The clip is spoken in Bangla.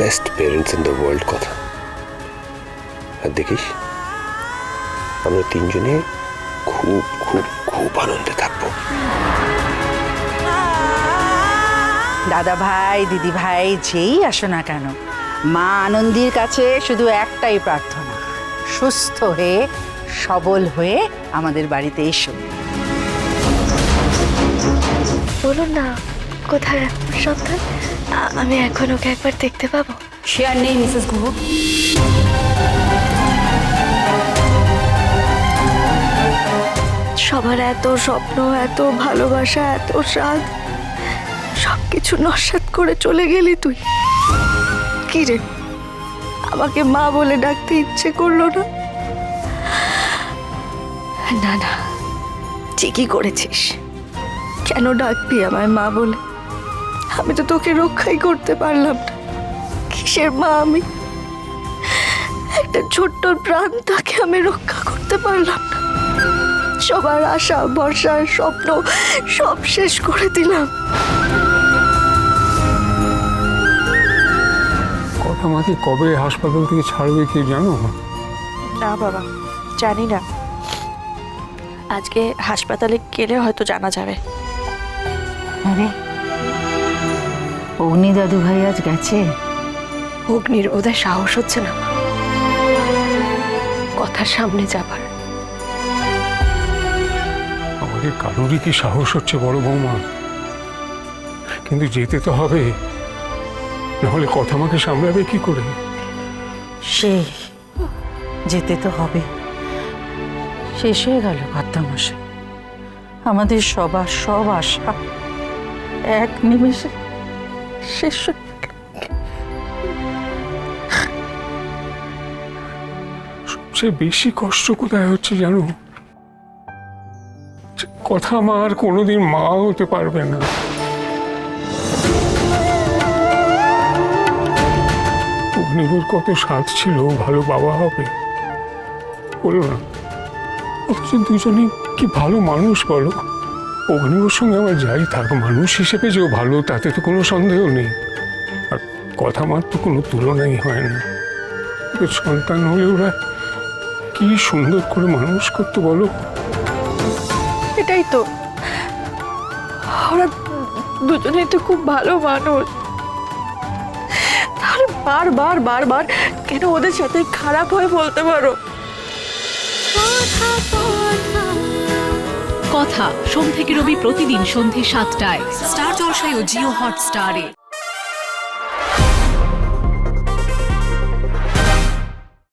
Best parents in the world কথা। আর দেখিস আমরা তিনজনে খুব খুব খুব আনন্দে থাকব। দাদা ভাই দিদি ভাই যেই আসো না কেন মা আনন্দির কাছে শুধু একটাই প্রার্থনা সুস্থ হয়ে সবল হয়ে আমাদের বাড়িতে এসো। বলুন না কোথায়? সন্তান আমি এখন ওকে একবার দেখতে পাবো? সে আর নেই মিসেস গুহ। সবার এত স্বপ্ন এত ভালোবাসা এত স্বাদ সব কিছু নস্বাত করে চলে গেলি তুই। কি রে? আমাকে মা বলে ডাকতে ইচ্ছে করল না? না না ঠিকই করেছিস। কেন ডাকবি আমায় মা বলে? আমি তো তোকে রক্ষাই করতে পারলাম না। কিসের মা আমি? একটা ছোট্ট প্রাণ তাকে আমি রক্ষা করতে পারলাম না। সবার আশা ভরসার স্বপ্ন সব শেষ করে দিলাম। কথা মাকে কবে হাসপাতাল থেকে ছাড়বে কি জানো? না বাবা জানি না। আজকে হাসপাতালে গেলে হয়তো জানা যাবে। আরে অগ্নি দাদু ভাই আজ গেছে? অগ্নির বোধহয় সাহস হচ্ছে না। কথার সামনে যাবার। আমাদের কারোরই কি সাহস হচ্ছে বড় বৌমা? কিন্তু যেতে তো হবে। নাহলে কথা আমাকে সামলাবে কি করে? সে যেতে তো হবে। শেষ হয়ে গেল কর্তামশাই আমাদের সবার সব আশা এক নিমেষে সবচেয়ে বেশি কষ্ট কোথায় হচ্ছে জানো? কথা মা আর কোনোদিন মা হতে পারবে না। অগ্নিবর কত স্বাদ ছিল, ভালো বাবা হবে। বলো না, অথচ দুজনেই কি ভালো মানুষ বলো? অগ্নিবর সঙ্গে আমার যাই থাক মানুষ হিসেবে যে ভালো তাতে তো কোনো সন্দেহ নেই। আর কথা মার তো কোনো তুলনাই হয় না। সন্তান হলে ওরা কি সুন্দর করে মানুষ করতে বলো? এটাই তো। ওরা দুজনেই তো খুব ভালো মানুষ। তাহলে বারবার বারবার কেন ওদের সাথে খারাপ হয়ে বলতে পারো? কথা। সোম থেকে রবি প্রতিদিন সন্ধে সাতটায়। স্টার জলসায় ও জিও হটস্টারে।